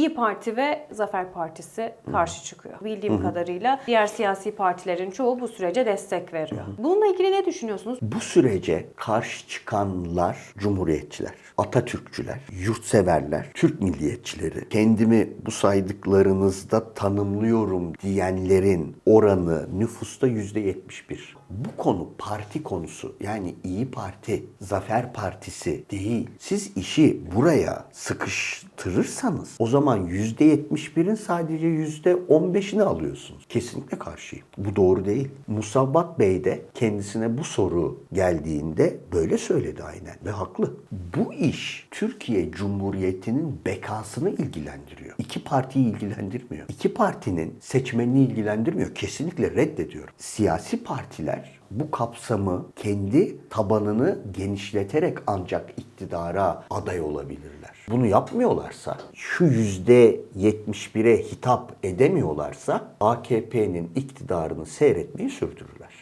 İyi Parti ve Zafer Partisi karşı çıkıyor. Bildiğim kadarıyla diğer siyasi partilerin çoğu bu sürece destek veriyor. Bununla ilgili ne düşünüyorsunuz? Bu sürece karşı çıkanlar cumhuriyetçiler, Atatürkçüler, yurtseverler, Türk milliyetçileri. Kendimi bu saydıklarınızda tanımlıyorum diyenlerin oranı nüfusta yüzde 71. Bu konu parti konusu yani İyi Parti, Zafer Partisi değil. Siz işi buraya sıkıştırırsanız o zaman yüzde 71'in sadece yüzde 15'ini alıyorsunuz. Kesinlikle karşıyım. Bu doğru değil. Musabbat Bey de kendisine bu soru geldiğinde böyle söyledi aynen ve haklı. Bu iş Türkiye Cumhuriyeti'nin bekasını ilgilendiriyor. İki partiyi ilgilendirmiyor. İki partinin seçmenini ilgilendirmiyor. Kesinlikle reddediyorum. Siyasi partiler bu kapsamı kendi tabanını genişleterek ancak iktidara aday olabilirler. Bunu yapmıyorlarsa, şu yüzde 71'e hitap edemiyorlarsa AKP'nin iktidarını seyretmeyi sürdürürler.